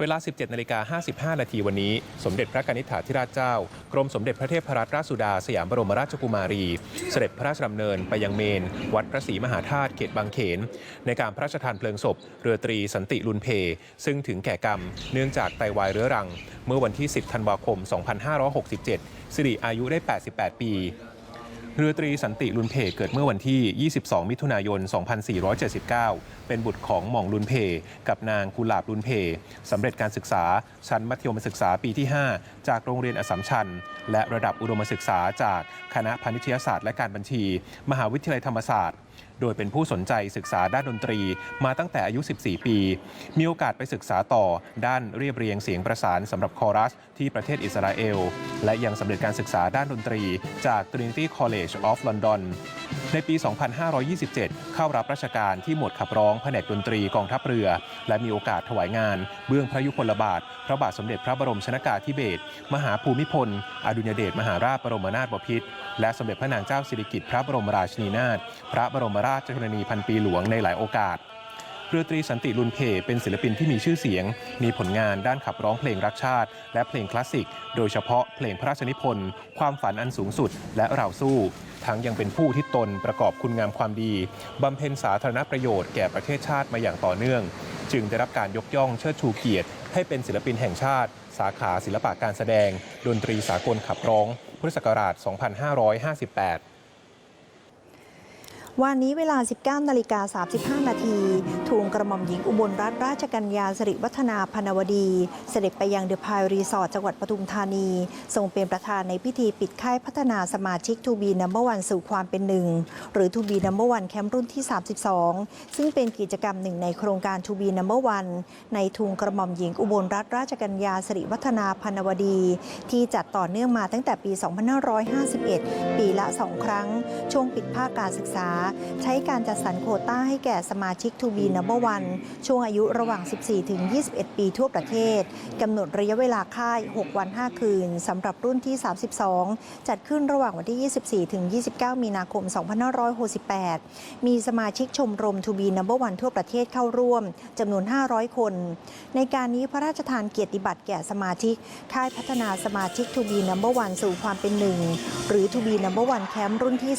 เวลา 17นาฬิกา55 นาทีวันนี้ สมเด็จพระกนิษฐาธิราชเจ้า กรมสมเด็จพระเทพรัตนราชสุดา สยามบรมราชกุมารี เสด็จพระราชดำเนินไปยังเมน วัดพระศรีมหาธาตุเขตบางเขน ในการพระราชทานเพลิงศพ เรือตรีสันติลุนเพ ซึ่งถึงแก่กรรม เนื่องจากไตวายเรื้อรัง เมื่อวันที่ 10 ธันวาคม 2567 สิริอายุได้ 88 ปี เรือตรีสันติลุนเพเกิดเมื่อวันที่ 22 มิถุนายน 2479 เป็นบุตรของหม่องลุนเพกับนางกุหลาบลุนเพสำเร็จการศึกษาชั้นมัธยมศึกษาปีที่ 5 จากโรงเรียนอสสัมชัญ และระดับอุดมศึกษาจากคณะพาณิชยศาสตร์และการบัญชี มหาวิทยาลัยธรรมศาสตร์ โดยเป็นผู้สนใจศึกษาด้านดนตรีมาตั้งแต่อายุ 14 ปี มีโอกาสไปศึกษาต่อด้านเรียบเรียงเสียงประสานสำหรับคอรัส ที่ประเทศอิสราเอล และยังสำเร็จการศึกษาด้านดนตรี จาก Trinity College of London ในปี 2527 เข้ารับราชการที่หมวดขับร้องแผนกดนตรีกองทัพเรือ และมีโอกาสถวายงาน เบื้องพระยุคลบาท พระบาทสมเด็จพระบรมชนากาธิเบศรมหาภูมิพล อดุลยเดชมหาราชบรมนาถบพิตรและสมเด็จพระนางเจ้าสิริกิติ์พระบรมราชินีนาถพระบรมราชชนนีพันปีหลวงในหลายโอกาสเรือตรีสันติลุนเพเป็นศิลปินที่มีชื่อเสียง มีผลงานด้านขับร้องเพลงรักชาติ และเพลงคลาสสิก โดยเฉพาะเพลงพระราชนิพนธ์ ความฝันอันสูงสุด และเราสู้ ทั้งยังเป็นผู้ที่ตนประกอบคุณงามความดีบำเพ็ญสาธารณประโยชน์แก่ประเทศชาติมาอย่างต่อเนื่อง จึงได้รับการยกย่องเชิดชูเกียรติ ให้เป็นศิลปินแห่งชาติ สาขาศิลปะการแสดง ดนตรีสากลขับร้อง พุทธศักราช 2558 วันนี้เวลา 19นาฬิกา35 นาทีทูลกระหม่อมหญิงอุบลรัตนราชกัญญาสิริวัฒนาพนวดี เสด็จไปยังเดอะพายรีสอร์ทจังหวัดปทุมธานี ทรงเป็นประธานในพิธีปิดค่ายพัฒนาสมาชิกทูบีนัมเบอร์วันสู่ความเป็นหนึ่ง หรือทูบีนัมเบอร์วันแคมป์รุ่นที่ 32 ซึ่งเป็นกิจกรรมหนึ่งในโครงการทูบีนัมเบอร์วันในทูลกระหม่อมหญิงอุบลรัตนราชกัญญาสิริวัฒนาพนวดี ที่จัดต่อเนื่องมาตั้งแต่ปี 2551 ปีละ 2 ครั้ง ช่วงปิดภาคการศึกษาใช้การจัดสรรโคต้าให้แก่สมาชิกทูบีนัมเบอร์วันช่วงอายุระหว่าง 14 ถึง 21 ปีทั่วประเทศกำหนดระยะเวลาค่าย 6 วัน 5 คืนสำหรับรุ่นที่ 32 จัดขึ้นระหว่างวันที่ 24 ถึง 29 มีนาคม 2568 มีสมาชิกชมรมทูบีนัมเบอร์วันทั่วประเทศเข้าร่วมจำนวน 500 คน ในการนี้พระราชทานเกียรติบัตรแก่สมาชิก ค่ายพัฒนาสมาชิกทูบีนัมเบอร์วันสู่ความเป็นหนึ่งหรือทูบีนัมเบอร์วันแคมป์รุ่นที่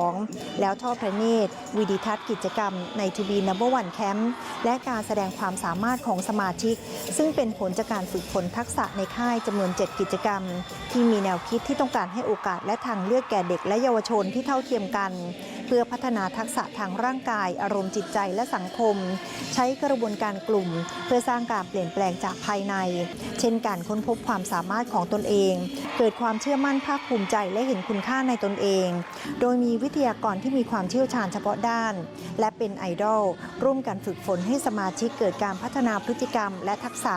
32 แล้วทอดพระเนตรวิดีทัศน์กิจกรรม ในทูบีนัมเบอร์วันแคมป์และการแสดงความสามารถของสมาชิก ซึ่งเป็นผลจากการฝึกฝนทักษะในค่ายจำนวน 7 กิจกรรม ที่มีแนวคิดที่ต้องการให้โอกาสและทางเลือกแก่เด็กและเยาวชนที่เท่าเทียมกัน เพื่อพัฒนาทักษะทางร่างกาย อารมณ์จิตใจและสังคม ใช้กระบวนการกลุ่ม เพื่อสร้างการเปลี่ยนแปลงจากภายใน เช่นการค้นพบความสามารถของตนเองเกิดความเชื่อมั่นภาคภูมิใจและเห็นคุณค่าในตนเอง โดยมีวิทยากรที่มีความเชี่ยวชาญเฉพาะด้าน และเป็นไอดอลร่วมกันฝึกฝนให้สมาชิกเกิดการพัฒนาพฤติกรรมและทักษะ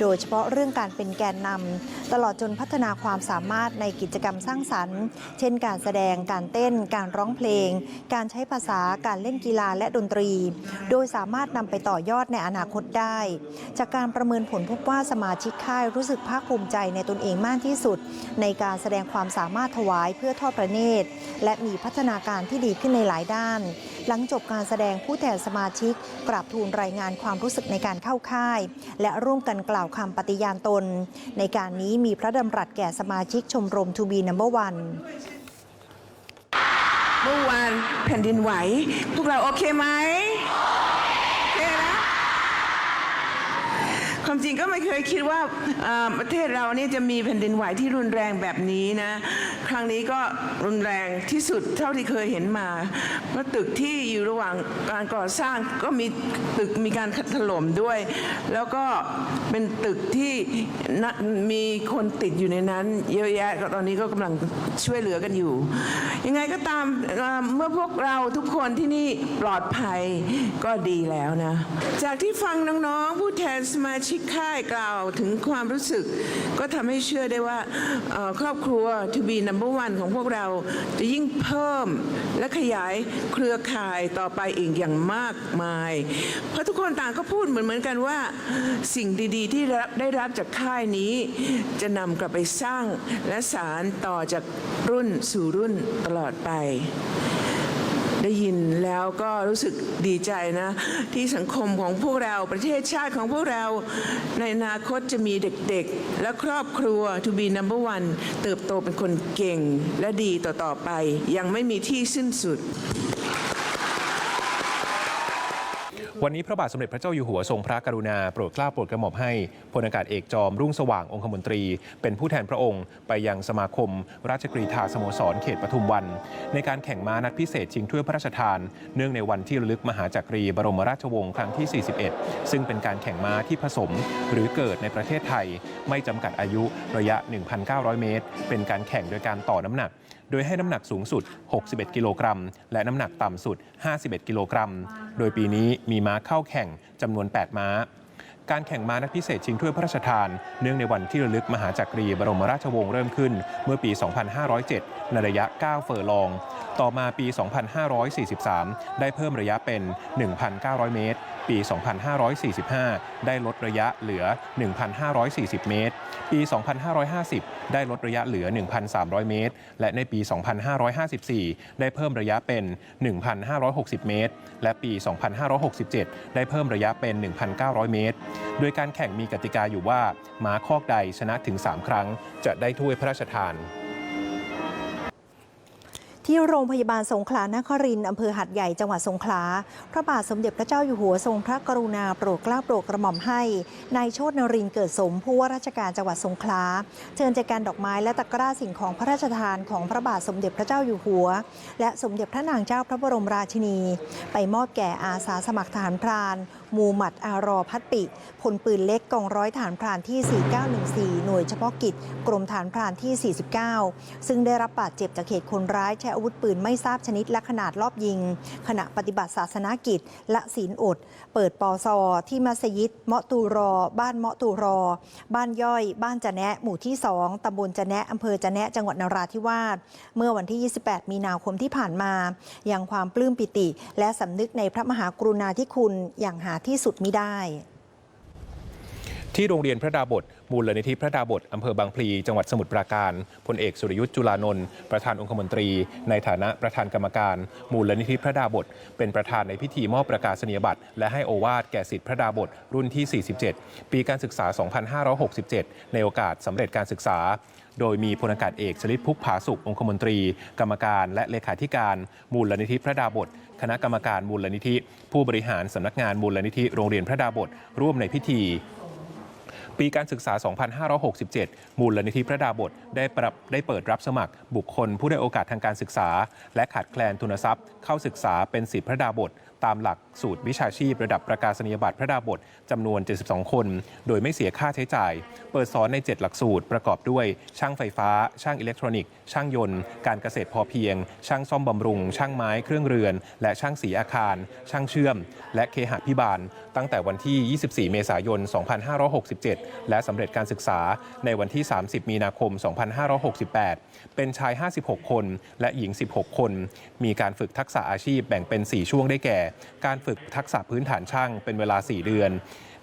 โดยเฉพาะเรื่องการเป็นแกนนำตลอดจนพัฒนาความสามารถในกิจกรรมสร้างสรรค์ เช่น การแสดงการเต้น การร้องเพลง การใช้ภาษาการเล่นกีฬาและดนตรี โดยสามารถนำไปต่อยอดในอนาคตได้ จากการประเมินผลพบว่าสมาชิกค่ายรู้สึกภาคภูมิใจในตนเองมากที่สุดในการแสดงความสามารถถวายเพื่อทอดพระเนตร และมีพัฒนาการที่ดีขึ้นในหลายด้าน หลังจบการแสดงผู้แทนสมาชิก กราบทูลรายงานความรู้สึกในการเข้าค่าย และร่วมกันกล่าวคำปฏิญาณตน ในการนี้มีพระดำรัสแก่สมาชิกชมรมทูบีนัมเบอร์วันเมื่อวานแผ่นดินไหว พวกเราโอเคไหมโอเคนะ ความจริงก็ไม่เคยคิดว่าประเทศเราเนี่ยจะมีแผ่นดินไหวที่รุนแรงแบบนี้นะ ครั้งนี้ก็รุนแรงที่สุดเท่าที่เคยเห็นมาเพราะตึกที่อยู่ระหว่างการก่อสร้างก็มีตึกมีการถล่มด้วย แล้วก็เป็นตึกที่มีคนติดอยู่ในนั้น เยอะแยะก็ตอนนี้ก็กำลังช่วยเหลือกันอยู่ ยังไงก็ตามเมื่อพวกเราทุกคนที่นี่ปลอดภัยก็ดีแล้วนะ จากที่ฟังน้องๆผู้แทนสมาชิกค่ายกล่าวถึงความรู้สึก ก็ทำให้เชื่อได้ว่าครอบครัวทูบีนัมเบอร์วันของพวกเราจะยิ่งเพิ่มและขยายเครือข่ายต่อไปอีกอย่างมากมาย เพราะทุกคนต่างก็พูดเหมือนเหมือนกันว่า สิ่งดีๆ ที่ได้รับจากค่ายนี้ จะนำกลับไปสร้างและสารต่อจากรุ่นสู่รุ่นตลอดไป ได้ยินแล้วก็รู้สึกดีใจนะ ที่สังคมของพวกเราประเทศชาติของพวกเรา ในอนาคตจะมีเด็กๆ และครอบครัว to be number one เติบโตเป็นคนเก่งและดีต่อๆไป ยังไม่มีที่สิ้นสุด วันนี้พระบาทสมเด็จพระเจ้าอยู่หัวทรงพระกรุณาโปรดเกล้าโปรดกระหม่อมให้พลอากาศเอกจอมรุ่งสว่างองคมนตรี เป็นผู้แทนพระองค์ ไปยังสมาคม ราชกรีธาสโมสรเขตปทุมวัน ในการแข่งม้านัดพิเศษชิงถ้วยพระราชทาน เนื่องในวันที่ระลึกมหาจักรีบรมราชวงศ์ครั้งที่ 41 ซึ่งเป็นการแข่งม้าที่ผสม หรือเกิดในประเทศไทย ไม่จำกัดอายุระยะ 1,900 เมตร เป็นการแข่งโดยการต่อน้ำหนัก โดยให้น้ำหนักสูงสุด 61 กิโลกรัม และน้ำหนักต่ำสุด 51 กิโลกรัม โดยปีนี้มีม้าเข้าแข่งจำนวน 8 ม้า การแข่งม้านัดพิเศษชิงถ้วยพระราชทาน เนื่องในวันที่ระลึกมหาจักรีบรมราชวงศ์เริ่มขึ้น เมื่อปี 2507 ในระยะ 9 เฟอร์ลองต่อมาปี 2543 ได้เพิ่มระยะเป็น 1,900 เมตร ปี 2545 ได้ลดระยะเหลือ 1,540 เมตร ปี 2550 ได้ลดระยะเหลือ 1,300 เมตร และในปี 2554 ได้เพิ่มระยะเป็น 1,560 เมตร และปี 2567 ได้เพิ่มระยะเป็น 1,900 เมตร โดยการแข่งมีกติกาอยู่ว่าม้าคอกใดชนะถึง 3 ครั้ง จะได้ถ้วยพระราชทาน ที่โรงพยาบาลสงขลานครินทร์อำเภอหัดใหญ่จังหวัดสงขลา พระบาทสมเด็จพระเจ้าอยู่หัวทรงพระกรุณาโปรดเกล้าโปรดกระหม่อมให้นายโชตนรินเกิดสมผู้ว่าราชการจังหวัดสงขลา เชิญแจกันดอกไม้และตะกร้าสิ่งของพระราชทานของพระบาทสมเด็จพระเจ้าอยู่หัว และสมเด็จพระนางเจ้าพระบรมราชินี ไปมอบแก่อาสาสมัครทหารพราน มูหมัดอารอพัดปิพลปืนเล็กกองร้อยฐานพรานที่ 4914 หน่วยเฉพาะกิจ กรมฐานพรานที่ 49 ซึ่งได้รับบาดเจ็บจากเหตุคนร้ายใช้อาวุธปืนไม่ทราบชนิดและขนาดรอบยิง ขณะปฏิบัติศาสนากิจ และศีลอด เปิดปอซอที่มัสยิดเมาะตูรอ บ้านเมาะตูรอ บ้านย่อย บ้านจะแนะหมู่ที่ 2 ตำบลจะแนะอำเภอจะแนะจังหวัดนราธิวาสเมื่อวันที่ 28 มีนาคมที่ผ่านมา อยังความปลื้มปิติ และสำนึกในพระมหากรุณาธิคุณอย่างหาที่สุดไม่ได้ ที่โรงเรียนพระดาบท มูลนิธิพระดาบทอำเภอบางพลี จังหวัดสมุทรปราการพลเอกสุรยุทธ์จุลานนท์ประธานองคมนตรี ในฐานะประธานกรรมการ มูลนิธิพระดาบท เป็นประธานในพิธีมอบประกาศนียบัตร และให้โอวาทแก่สิทธิพระดาบทรุ่นที่ 47 ปีการศึกษา 2567 ในโอกาสสำเร็จการศึกษา โดยมีพลอากาศเอกชลิตพุกผาสุกองคมนตรี กรรมการและเลขาธิการมูลนิธิพระดาบทคณะกรรมการมูลนิธิ ผู้บริหารสำนักงานมูลนิธิโรงเรียนพระดาบทร่วมในพิธี ปีการศึกษา 2567 มูลนิธิพระดาบทได้ปรับได้เปิดรับสมัคร บุคคลผู้ได้โอกาสทางการศึกษา และขาดแคลนทุนทรัพย์ เข้าศึกษาเป็นศิษย์พระดาบท ตามหลักสูตรวิชาชีพระดับประกาศนียบัตรพระดาบทจำนวน 72 คน โดยไม่เสียค่าใช้จ่าย เปิดสอนใน 7 หลักสูตรประกอบด้วย ช่างไฟฟ้า ช่างอิเล็กทรอนิกส์ ช่างยนต์ การเกษตรพอเพียง ช่างซ่อมบำรุง ช่างไม้เครื่องเรือน และช่างสีอาคาร ช่างเชื่อม และเคหะพิบาล ตั้งแต่วันที่ 24 เมษายน 2567และสำเร็จการศึกษาในวันที่ 30 มีนาคม 2568 เป็นชาย 56 คน และหญิง 16 คน มีการฝึกทักษะอาชีพแบ่งเป็น 4 ช่วงได้แก่ การฝึกทักษะพื้นฐานช่างเป็นเวลา 4 เดือน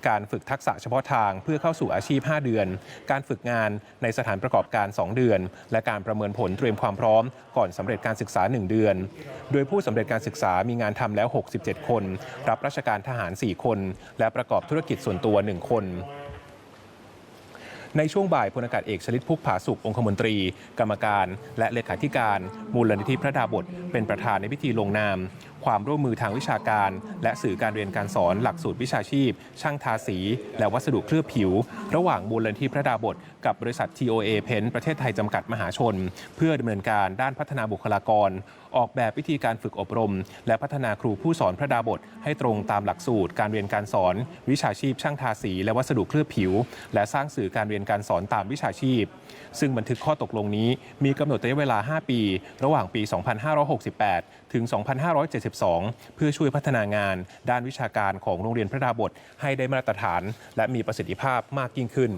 การฝึกทักษะเฉพาะทางเพื่อเข้าสู่อาชีพ 5 เดือน การฝึกงานในสถานประกอบการ 2 เดือน และการประเมินผลเตรียมความพร้อม ก่อนสำเร็จการศึกษา 1 เดือน โดยผู้สำเร็จการศึกษามีงานทำแล้ว 67 คน รับราชการทหาร 4 คน และประกอบธุรกิจส่วนตัว 1 คน ในช่วงบ่ายพลอากาศเอกชลิตพุกผาสุกองคมนตรี กรรมการ และเลขาธิการ มูลนิธิพระดาบทเป็นประธานในพิธีลงนาม ความร่วมมือทางวิชาการ และสื่อการเรียนการสอนหลักสูตรวิชาชีพ ช่างทาสี และวัสดุเคลือบผิว ระหว่างมูลนิธิพระดาบทกับบริษัท TOA เพนประเทศไทยจำกัดมหาชน เพื่อดำเนินการด้านพัฒนาบุคลากร ออกแบบวิธีการฝึกอบรม และพัฒนาครูผู้สอนพระดาบทให้ตรงตามหลักสูตร การเรียนการสอน วิชาชีพ ช่างทาสี และวัสดุเคลือบผิว และสร้างสื่อการเรียนการสอนตามวิชาชีพ ซึ่งบันทึกข้อตกลงนี้มีกำหนดระยะเวลา 5 ปี ระหว่างปี 2568 ถึง 257 2 เพื่อช่วยพัฒนางานด้านวิชาการของโรงเรียนพระดาบทให้ได้มาตรฐาน และมีประสิทธิภาพมากยิ่งขึ้น